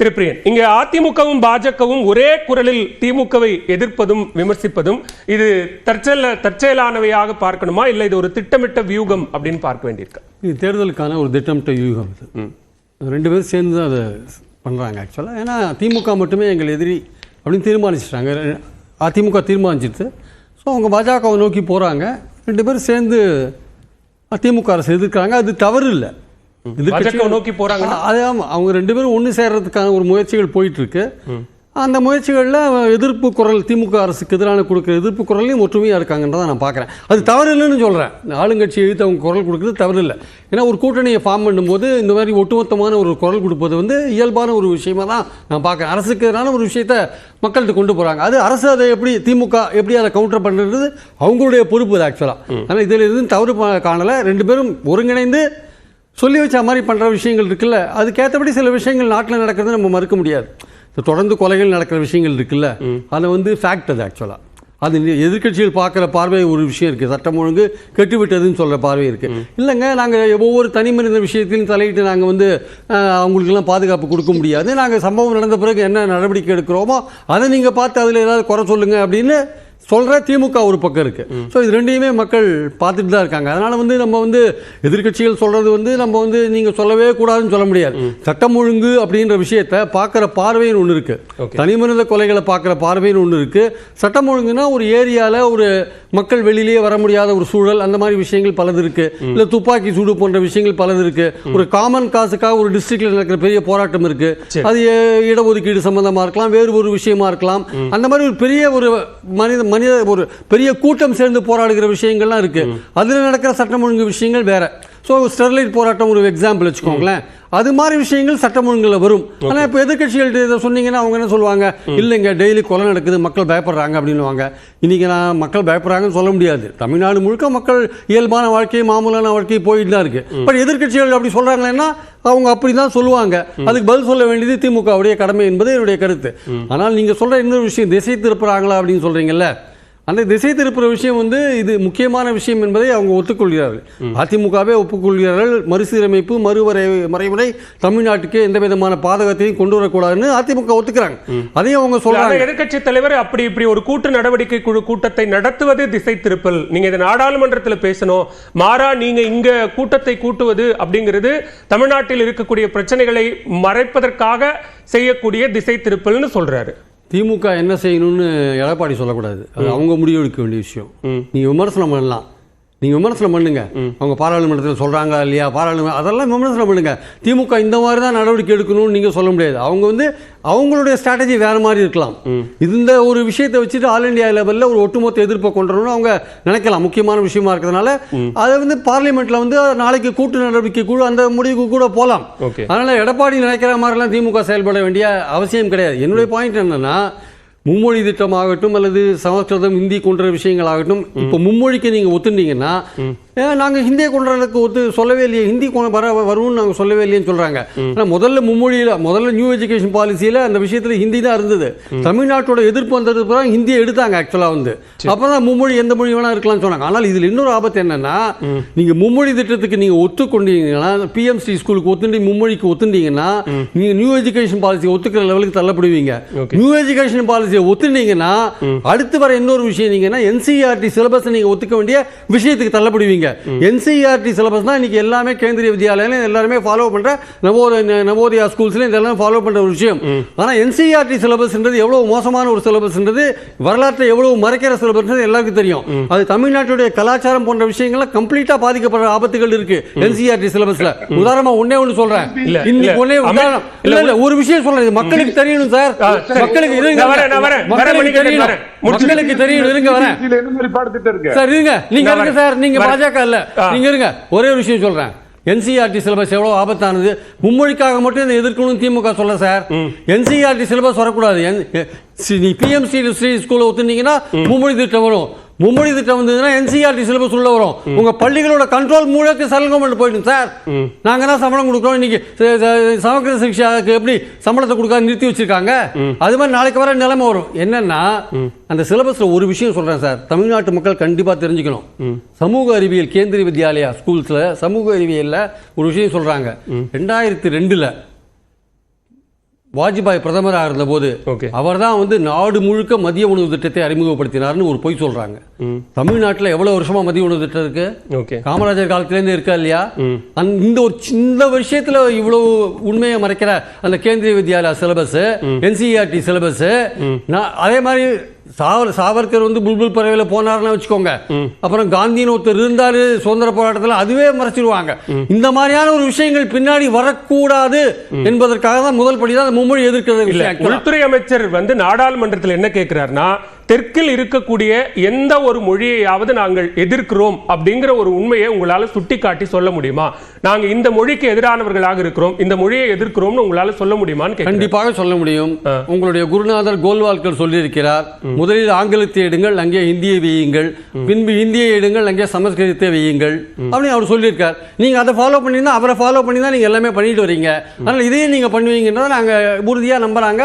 திருப்பிரியன் இங்க அதிமுகவும் பாஜகவும் ஒரே குரலில் திமுகவை எதிர்ப்பதும் விமர்சிப்பதும் இது தற்செயல தற்செயலானவையாக பார்க்கணுமா? இல்ல இது ஒரு திட்டமிட்ட வியூகம் அப்படின்னு பார்க்க வேண்டியிருக்கு? இது தேர்தலுக்கான ஒரு திட்டமிட்ட யூகம் இது. ரெண்டு பேரும் சேர்ந்து தான் அதை பண்ணுறாங்க ஆக்சுவலாக ஏன்னா திமுக மட்டுமே எங்கள் எதிரி அப்படின்னு தீர்மானிச்சிட்டாங்க. அதிமுக தீர்மானிச்சிட்டு ஸோ அவங்க பாஜகவை நோக்கி போகிறாங்க ரெண்டு பேரும் சேர்ந்து திமுக அரசு எதிர்க்கிறாங்க. அது தவறு இல்லை. பாஜக நோக்கி போறாங்க அது அவங்க ரெண்டு பேரும் ஒன்று சேர்றதுக்கான ஒரு முயற்சிகள் போயிட்டு இருக்கு அந்த முயற்சிகளில் எதிர்ப்பு குரல் திமுக அரசுக்கு எதிரான கொடுக்குற எதிர்ப்பு குரல்லையும் ஒற்றுமையாக இருக்காங்கன்றதை நான் பார்க்குறேன். அது தவறு இல்லைன்னு சொல்கிறேன் ஆளுங்கட்சி எழுத்து அவங்க குரல் கொடுக்குறது தவறு இல்லை ஏன்னா ஒரு கூட்டணியை ஃபார்ம் பண்ணும்போது இந்த மாதிரி ஒட்டுமொத்தமான ஒரு குரல் கொடுப்பது வந்து இயல்பான ஒரு விஷயமா தான் நான் பார்க்குறேன். அரசுக்கு எதிரான ஒரு விஷயத்த மக்கள்கிட்ட கொண்டு போகிறாங்க அது அரசு அதை எப்படி திமுக எப்படி அதை கவுண்டர் பண்ணுறது அவங்களுடைய பொறுப்பு அது ஆக்சுவலாக ஆனால் இதில் எதுவும் தவறு காணலை. ரெண்டு பேரும் ஒருங்கிணைந்து சொல்லி வச்ச மாதிரி பண்ணுற விஷயங்கள் இருக்குல்ல. அதுக்கேற்றபடி சில விஷயங்கள் நாட்டில் நடக்கிறது நம்ம மறுக்க முடியாது. தொடர்ந்து கொலைகள் நடக்கிற விஷயங்கள் இருக்குல்ல. அது வந்து ஃபேக்ட் அது ஆக்சுவலாக அது எதிர்க்கட்சிகள் பார்க்குற பார்வை ஒரு விஷயம் இருக்குது சட்டம் ஒழுங்கு கெட்டுவிட்டதுன்னு சொல்கிற பார்வை இருக்குது இல்லைங்க நாங்கள் ஒவ்வொரு தனி மனித விஷயத்திலும் தலையிட்டு நாங்கள் வந்து அவங்களுக்கெல்லாம் பாதுகாப்பு கொடுக்க முடியாது. நாங்கள் சம்பவம் நடந்த பிறகு என்ன நடவடிக்கை எடுக்கிறோமோ அதை நீங்கள் பார்த்து அதில் ஏதாவது குறை சொல்லுங்கள் அப்படின்னு சொல்கிற திமுக ஒரு பக்கம் இருக்கு. ஸோ இது ரெண்டையுமே மக்கள் பார்த்துட்டு தான் இருக்காங்க. அதனால வந்து நம்ம வந்து எதிர்க்கட்சிகள் சொல்றது வந்து நம்ம வந்து நீங்க சொல்லவே கூடாதுன்னு சொல்ல முடியாது. சட்டம் ஒழுங்கு அப்படின்ற விஷயத்தை பார்க்குற பார்வைன்னு ஒன்று இருக்கு. Okay. தனிமனித கொலைகளை பார்க்குற பார்வைன்னு ஒன்று இருக்கு. சட்டம் ஒழுங்குனா ஒரு ஏரியால ஒரு மக்கள் வெளியிலேயே வர முடியாத ஒரு சூழல் அந்த மாதிரி விஷயங்கள் பலது இருக்கு. இல்ல துப்பாக்கி சூடு போன்ற விஷயங்கள் பலது இருக்கு. ஒரு காமன் காசுக்காக ஒரு டிஸ்ட்ரிக்ட்ல நடக்கிற பெரிய போராட்டம் இருக்கு. அது இடஒதுக்கீடு சம்பந்தமா இருக்கலாம் வேறு ஒரு விஷயமா இருக்கலாம். அந்த மாதிரி ஒரு பெரிய ஒரு மனித மனித ஒரு பெரிய கூட்டம் சேர்ந்து போராடுகிற விஷயங்கள்லாம் இருக்கு. அதுல நடக்கிற சட்டம் ஒழுங்கு விஷயங்கள் வேற. ஸோ ஸ்டெர்லைட் போராட்டம் ஒரு எக்ஸாம்பிள் வச்சுக்கோங்களேன். அது மாதிரி விஷயங்கள் சட்டம் ஒழுங்குல வரும். ஆனா இப்போ எதிர்க்கட்சிகள்ட்ட இதை சொன்னீங்கன்னா அவங்க என்ன சொல்லுவாங்க? இல்லைங்க டெய்லி கொலை நடக்குது மக்கள் பயப்படுறாங்க அப்படின்னுவாங்க. இன்னைக்கு நான் மக்கள் பயப்படுறாங்கன்னு சொல்ல முடியாது. தமிழ்நாடு முழுக்க மக்கள் இயல்பான வாழ்க்கை மாமூலான வாழ்க்கை போயிட்டு தான் இருக்கு. பட் எதிர்க்கட்சிகள் அப்படி சொல்றாங்கன்னா அவங்க அப்படி தான் சொல்லுவாங்க அதுக்கு பதில் சொல்ல வேண்டியது திமுகவுடைய கடமை என்பது என்னுடைய கருத்து. ஆனால் நீங்க சொல்ற இன்னொரு விஷயம் திசை திருப்புறாங்களா அப்படின்னு சொல்றீங்கல்ல? அந்த திசை திருப்புற விஷயம் வந்து இது முக்கியமான விஷயம் என்பதை அவங்க ஒத்துக்கொள்கிறார்கள். அதிமுகவே ஒப்புக்கொள்கிறார்கள். மறுசீரமைப்பு மறுவரை மறைமுறை தமிழ்நாட்டுக்கு எந்த விதமான பாதகத்தையும் கொண்டு வரக்கூடாதுன்னு அதிமுக ஒத்துக்கிறாங்க. அதையும் அவங்க சொல்றாங்க. எதிர்கட்சி தலைவர் அப்படி இப்படி ஒரு கூட்டு நடவடிக்கை குழு கூட்டத்தை நடத்துவது திசை திருப்பல். நீங்க இதை நாடாளுமன்றத்தில் பேசணும். மாறா நீங்க இங்க கூட்டத்தை கூட்டுவது அப்படிங்கிறது தமிழ்நாட்டில் இருக்கக்கூடிய பிரச்சனைகளை மறைப்பதற்காக செய்யக்கூடிய திசை திருப்பல்னு சொல்றாரு. திமுக என்ன செய்யணும்னு எடப்பாடி சொல்லக்கூடாது. அது அவங்க முடிவெடுக்க வேண்டிய விஷயம். நீங்க விமர்சனம் பண்ணலாம். நீங்க விமர்சனம் பண்ணுங்க. அவங்க பாராளுமன்றத்தில் சொல்றாங்களா இல்லையா? பாராளுமன்ற அதெல்லாம் விமர்சனம் பண்ணுங்க. திமுக இந்த மாதிரி தான் நடவடிக்கை எடுக்கணும்னு நீங்க சொல்ல முடியாது. அவங்க வந்து அவங்களுடைய ஸ்ட்ராட்டஜி வேற மாதிரி இருக்கலாம். இந்த ஒரு விஷயத்தை வச்சுட்டு ஆல் இந்தியா லெவலில் ஒரு ஒட்டுமொத்த எதிர்ப்பை கொண்டு வரணும்னு அவங்க நினைக்கலாம். முக்கியமான விஷயமா இருக்கிறதுனால அதை வந்து பார்லிமெண்ட்ல வந்து நாளைக்கு கூட்டு நடவடிக்கை குழு அந்த முடிவுக்கு கூட போகலாம் அதனால எடப்பாடி நினைக்கிற மாதிரிலாம் திமுக செயல்பட வேண்டிய அவசியம் கிடையாது. என்னுடைய பாயிண்ட் என்னன்னா மும்மொழி திட்டம் ஆகட்டும் அல்லது சமஸ்கிருதம் ஹிந்தி கொன்ற விஷயங்கள் ஆகட்டும் இப்போ மும்மொழிக்கு நீங்க ஒத்துட்டீங்கன்னா ஏன் நாங்க ஹிந்தியை கொண்டதுக்கு ஒத்து சொல்லவே இல்லையே. ஹிந்தி கொண்டு வர வரும்னு நாங்க சொல்லவே இல்லையேன்னு சொல்றாங்க. ஆனா முதல்ல மும்மொழியில முதல்ல நியூ எஜுகேஷன் பாலிசியில அந்த விஷயத்துல ஹிந்தி தான் இருந்தது. தமிழ்நாட்டோட எதிர்ப்பு வந்தது பிறகு ஹிந்தியை எடுத்தாங்க ஆக்சுவலா வந்து. அப்பதான் மும்மொழி எந்த மொழி வேணா இருக்கலாம்னு சொன்னாங்க. ஆனால் இதுல இன்னொரு ஆபத்து என்னன்னா நீங்க மும்மொழி திட்டத்துக்கு நீங்க ஒத்துக்கொண்டீங்கன்னா பிஎம்சி ஸ்கூலுக்கு ஒத்துண்டி மும்மொழிக்கு ஒத்துண்டீங்கன்னா நீங்க நியூ எஜுகேஷன் பாலிசி ஒத்துக்கிற லெவலுக்கு தள்ளப்படுவீங்க. நியூ எஜுகேஷன் பாலிசியை ஒத்துனீங்கன்னா அடுத்து வர இன்னொரு விஷயம் நீங்கன்னா என்சிஆர்டி சிலபஸ் நீங்க ஒத்துக்க வேண்டிய விஷயத்துக்கு தள்ளப்படுவீங்க. என்சிஆர்டி சிலபஸ் தான் இன்னைக்கு எல்லாமே கேந்திரிய வித்யாலயம் எல்லாருமே ஃபாலோ பண்ற நவோதய நவோதயா ஸ்கூல்ஸ்ல இதெல்லாம் ஃபாலோ பண்ற ஒரு விஷயம். ஆனா என்சிஆர்டி சிலபஸ்ன்றது எவ்வளவு மோசமான ஒரு சிலபஸ்ன்றது வரலாற்றை எவ்வளவு மறைக்கிற சிலபஸ்ன்றது எல்லாருக்கும் தெரியும். அது தமிழ்நாட்டுடைய கலாச்சாரம் போன்ற விஷயங்கள்லாம் கம்ப்ளீட்டா பாதிக்கப்படுற ஆபத்துகள் இருக்கு என்சிஆர்டி சிலபஸ்ல உதாரணமா ஒண்ணே ஒண்ணு சொல்றேன். இல்ல, இன்னைக்கு அமை- உதாரணம். இல்ல இல்ல ஒரு விஷயம் சொல்றேன். மக்களுக்கு தெரியணும் சார். மக்களுக்கு மக்களுக்கு தெரியணும். மக்களுக்கு தெரியணும் இருங்க வரேன். சார் இருங்க. நீங்க இருங்க. சார். நீங்க. பாஜக இல்ல. நீங்க இருங்க. ஒரே ஒரு விஷயம் சொல்றேன். என்சிஆர்டி சிலபஸ் எவ்வளவு ஆபத்தானது? மும்மொழிக்காக மட்டும் இதை எதிர்க்கணும் திமுக சொல்ல சார். என்சிஆர்டி சிலபஸ் வரக்கூடாது. எ- சி- நீ பிஎம்சி ஸ்ரீ ஸ்கூல்ல ஒத்துனீங்கன்னா மும்மொழி திட்டம் வரும். மும்மொழி திட்டம் வந்ததுன்னா என்சிஆர்டி சிலபஸ் உள்ள வரும். உங்க பள்ளிகளோட கண்ட்ரோல் மூலக்கு சென்ட்ரல் கவர்மெண்ட் போயிடும் சார் நாங்க தான் சம்பளம் கொடுக்குறோம். இன்னைக்கு சமக்கிர சிக்ஷாக்கு எப்படி சம்பளத்தை கொடுக்காத நிறுத்தி வச்சிருக்காங்க? அது மாதிரி நாளைக்கு வர நிலைமை வரும். என்னன்னா அந்த சிலபஸ்ல ஒரு விஷயம் சொல்றேன் சார் தமிழ்நாட்டு மக்கள் கண்டிப்பா தெரிஞ்சுக்கணும். சமூக அறிவியல் கேந்திரிய வித்யாலயா ஸ்கூல்ஸ்ல சமூக அறிவியல்ல ஒரு விஷயம் சொல்றாங்க. ரெண்டாயிரத்தி ரெண்டுல வாஜ்பாய் பிரதமராக இருந்தபோது அவர் தான் வந்து நாடு முழுக்க மதிய உணவு திட்டத்தை அறிமுகப்படுத்தினார்னு ஒரு பொய் சொல்றாங்க. ம் தமிழ்நாட்டில் எவ்வளவு வருஷமா மதிய உணவு திட்டம் இருக்கு ஓகே. காமராஜர் காலத்திலேருந்து இருக்கா இல்லையா? ம். அந்த இந்த ஒரு சின்ன விஷயத்துல இவ்வளவு உண்மையை மறைக்கிற அந்த Kendriya Vidyalaya syllabus NCERT syllabus நான் அதே மாதிரி சாவர் சாவர்கர் வந்து புல்புல் பறவையில் போனார்னு வச்சுக்கோங்க. அப்புறம் காந்தின்னு ஒருத்தர் இருந்தாரு சுதந்திர போராட்டத்தில் அதுவே மறைச்சிருவாங்க. இந்த மாதிரியான ஒரு விஷயங்கள் பின்னாடி வரக்கூடாது என்பதற்காக தான் முதல் படி தான் மும்மொழி எதிர்க்கிறது இல்ல. உள்துறை அமைச்சர் வந்து நாடாளுமன்றத்தில் என்ன கேட்கிறாருன்னா தெற்கில் இருக்கக்கூடிய எந்த ஒரு மொழியையாவது நாங்கள் எதிர்க்கிறோம் அப்படிங்கிற ஒரு உண்மையை உங்களால சுட்டிக்காட்டி சொல்ல முடியுமா? நாங்க இந்த மொழிக்கு எதிரானவர்களாக இருக்கிறோம் இந்த மொழியை எதிர்க்கிறோம்னு உங்களால சொல்ல முடியுமான்னு கண்டிப்பாக சொல்ல முடியும். உங்களுடைய குருநாதர் கோல்வால்கர் சொல்லியிருக்கிறார் முதலில் ஆங்கிலத்தை எடுங்கள் அங்கே ஹிந்தியை வையுங்கள் பின்பு ஹிந்தியை எடுங்கள் அங்கே சமஸ்கிருதத்தை வையுங்கள் அப்படின்னு அவர் சொல்லியிருக்கார். நீங்க அதை ஃபாலோ பண்ணினா அவரை ஃபாலோ பண்ணி தான் நீங்க எல்லாமே பண்ணிட்டு வரீங்க. அதனால இதையும் நீங்க பண்ணுவீங்கன்றதை நாங்க உறுதியா நம்புறாங்க.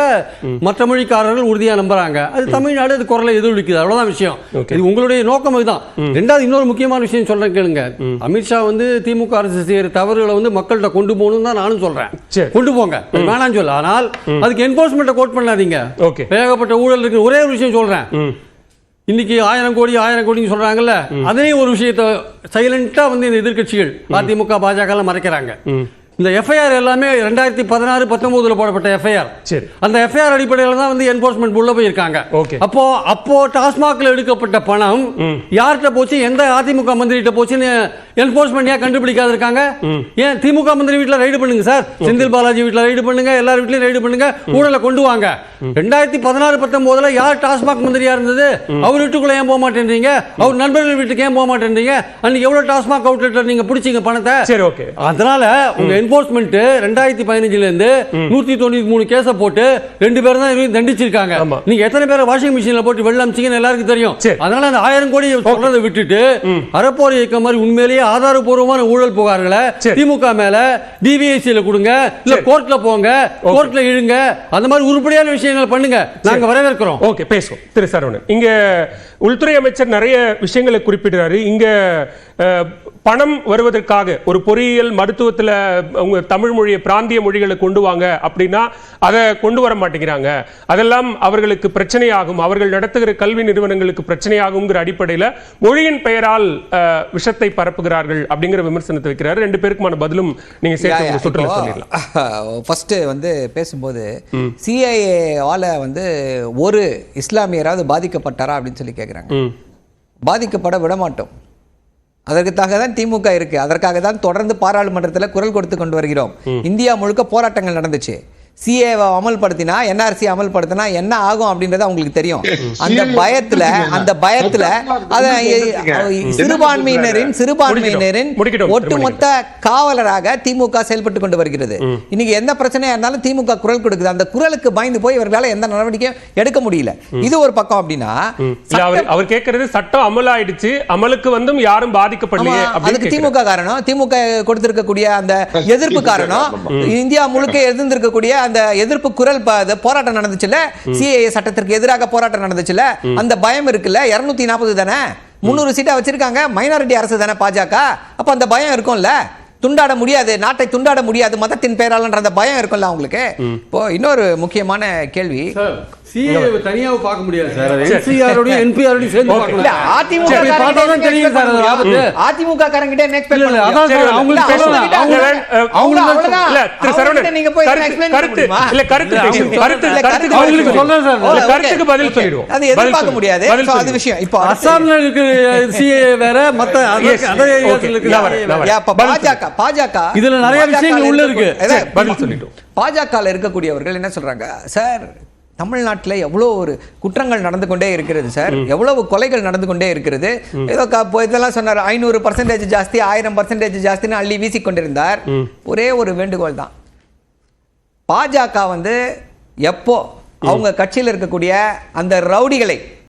மற்ற மொழிக்காரர்கள் உறுதியா நம்புறாங்க. அது தமிழ்நாடு அது குரலை எதிரொலிக்குது அவ்வளவுதான் விஷயம். Okay. இது உங்களுடைய நோக்கம் இதுதான் ரெண்டாவது இன்னொரு முக்கியமான விஷயம் சொல்றேன் கேளுங்க. அமித்ஷா வந்து திமுக அரசு செய்யற தவறுகளை வந்து மக்கள்கிட்ட கொண்டு போகணும்னு தான் நானும் சொல்றேன். சரி. கொண்டு போங்க. வேணாம் சொல்ல. ஆனால் அதுக்கு என்போர்ஸ்மெண்ட்டை கோட் பண்ணாதீங்க. ஏகப்பட்ட ஊழல் இருக்கு ஒரே ஒரு விஷயம் சொல்றேன். ம். இன்னைக்கு ஆயிரம் கோடி ஆயிரம் கோடின்னு சொல்றாங்கல்ல அதையும் ஒரு விஷயத்தை சைலண்டா வந்து இந்த எதிர்க்கட்சிகள் அதிமுக பாஜக எல்லாம் மறைக்கிறாங்க இந்த எஃப்ஐஆர் எல்லாமே ரெண்டாயிரத்தி பதினாறு பத்தொன்பதுல போடப்பட்ட எஃப்ஐஆர் சரி. அந்த எஃப்ஐஆர் அடிப்படையில் தான் வந்து என்போர்ஸ்மெண்ட் உள்ள போயிருக்காங்க ஓகே. அப்போ அப்போ டாஸ்மாக்ல எடுக்கப்பட்ட பணம் யார்கிட்ட போச்சு? எந்த அதிமுக மந்திரிகிட்ட போச்சுன்னு என்போர்ஸ்மெண்ட் ஏன் கண்டுபிடிக்காத இருக்காங்க ஏன் திமுக மந்திரி வீட்ல ரைடு பண்ணுங்க சார்? செந்தில் பாலாஜி வீட்ல ரைடு பண்ணுங்க எல்லார் வீட்லயும் ரைடு பண்ணுங்க ஊழலை கொண்டு வாங்க. ரெண்டாயிரத்தி பதினாறு பத்தொன்பதுல யார் டாஸ்மாக் மந்திரியா இருந்தது? அவர் வீட்டுக்குள்ள ஏன் போக மாட்டேன்றீங்க அவர் நண்பர்கள் வீட்டுக்கு ஏன் போக மாட்டேன்றீங்க அன்னைக்கு எவ்வளவு டாஸ்மாக் அவுட்லெட்ல நீங்க பிடிச்சீங்க பணத்தை? சரி ஓகே அதனால உங்க என்போர்ஸ்மெண்ட் ரெண்டாயிரத்தி பதினஞ்சுல இருந்து நூத்தி தொண்ணூத்தி மூணு கேஸ போட்டு ரெண்டு பேரும் தான் தண்டிச்சிருக்காங்க. நீங்க எத்தனை பேரை வாஷிங் மிஷின்ல போட்டு வெள்ள அமிச்சிங்கன்னு எல்லாருக்கும் தெரியும். அதனால அந்த ஆயிரம் கோடி சொல்றதை விட்டுட்டு அறப்போர் இயக்கம் மாதிரி உண்மையிலேயே ஆதாரபூர்வமான ஊழல் புகார்களை. திமுக மேல டிவிஎஸ்சியில கொடுங்க இல்ல. கோர்ட்ல போங்க கோர்ட்ல இழுங்க அந்த மாதிரி உருப்படியான விஷயங்களை பண்ணுங்க. நாங்க வரவேற்கிறோம். ஓகே பேசுவோம். திரு சரவணன் இங்க உள்துறை அமைச்சர் நிறைய விஷயங்களை குறிப்பிடுறாரு. இங்க பணம் வருவதற்காக ஒரு பொறியியல் மருத்துவத்துல உங்க தமிழ் மொழியை பிராந்திய மொழிகளை கொண்டு வாங்க அப்படின்னா அதை கொண்டு வர மாட்டேங்கிறாங்க. அதெல்லாம் அவர்களுக்கு பிரச்சனையாகும். அவர்கள் நடத்துகிற கல்வி நிறுவனங்களுக்கு பிரச்சனையாகுங்கிற அடிப்படையில மொழியின் பெயரால் விஷத்தை பரப்புகிறார்கள் அப்படிங்கிற விமர்சனத்தை வைக்கிறாரு. ரெண்டு பேருக்குமான பதிலும் நீங்க சேர்த்து உங்க சுற்றுல சொல்லிடலாம். ஃபர்ஸ்ட் வந்து பேசும்போது சிஐஏவால வந்து ஒரு இஸ்லாமியராவது பாதிக்கப்பட்டாரா அப்படின்னு சொல்லி கேட்குறாங்க பாதிக்கப்பட விட மாட்டோம் அதற்காக தான் திமுக இருக்கு. அதற்காக தான் தொடர்ந்து பாராளுமன்றத்தில் குரல் கொடுத்து கொண்டு வருகிறோம். இந்தியா முழுக்க போராட்டங்கள் நடந்துச்சு. சிஏவை அமல்படுத்தினா என்ஆர்சி அமல்படுத்தினா என்ன ஆகும் அப்படின்றது அவங்களுக்கு தெரியும். அந்த பயத்துல அந்த பயத்துல சிறுபான்மையினரின் சிறுபான்மையினரின் ஒட்டுமொத்த காவலராக திமுக செயல்பட்டு கொண்டு வருகிறது. இன்னைக்கு எந்த பிரச்சனையா இருந்தாலும் திமுக குரல் கொடுக்குது. அந்த குரலுக்கு பயந்து போய் இவர்களால எந்த நடவடிக்கையும் எடுக்க முடியல. இது ஒரு பக்கம் அப்படின்னா அவர் கேட்கறது சட்டம் அமல் ஆயிடுச்சு அமலுக்கு வந்தும் யாரும் பாதிக்கப்படலையே அதுக்கு. திமுக காரணம். திமுக கொடுத்திருக்கக்கூடிய அந்த எதிர்ப்பு காரணம். இந்தியா முழுக்க எழுந்திருக்கக்கூடிய அந்த எதிர்ப்பு குரல் போராட்டம் நடந்துச்சுல சிஏஏ சட்டத்திற்கு எதிராக போராட்டம் நடந்துச்சுல அந்த பயம் இருக்குல்ல? இருநூத்தி நாற்பது தானே? முந்நூறு சீட்டா வச்சிருக்காங்க. மைனாரிட்டி அரசு தானே பாஜக அப்ப அந்த பயம் இருக்கும்ல? துண்டாட முடியாது நாட்டை துண்டாட முடியாது மதத்தின் பெயராலன்ற அந்த பயம் இருக்கும்ல அவங்களுக்கு? இப்போ இன்னொரு முக்கியமான கேள்வி. தனியாக பார்க்க முடியாது அதிமுக காரங்கிட்ட நீங்க போய் கருத்து? இல்ல கருத்து கருத்துக்கு கருத்து பதில் அவங்களுக்கு சொல்லிடுவோம். சொல்றேன் சார். இல்ல, ஓ, கருத்துக்கு okay. பதில் Okay. சொல்லிடுவோம். அது எதிர்பார்க்க. முடியாது? அது. விஷயம். இப்போ அஸ்ஸாம்ல இருக்கு சிஏ வேற மத்த பாஜக பாஜக இதுல நிறைய விஷயங்கள் உள்ள இருக்கு. பதில் சொல்லிட்டோம். பாஜக இருக்கக்கூடியவர்கள் என்ன சொல்றாங்க? சார் தமிழ்நாட்டில் எவ்வளோ ஒரு குற்றங்கள் நடந்து கொண்டே இருக்கிறது சார். எவ்வளவு கொலைகள் நடந்து கொண்டே இருக்கிறது. ஏதோ இதெல்லாம் சொன்னார் ஐநூறு பர்சன்டேஜ் ஜாஸ்தி ஆயிரம் பர்சன்டேஜ் ஜாஸ்தின்னு அள்ளி வீசிக் கொண்டிருந்தார். ஒரே ஒரு வேண்டுகோள் தான். பாஜக வந்து எப்போ அவங்க கட்சியில் இருக்கக்கூடிய அந்த ரவுடிகளை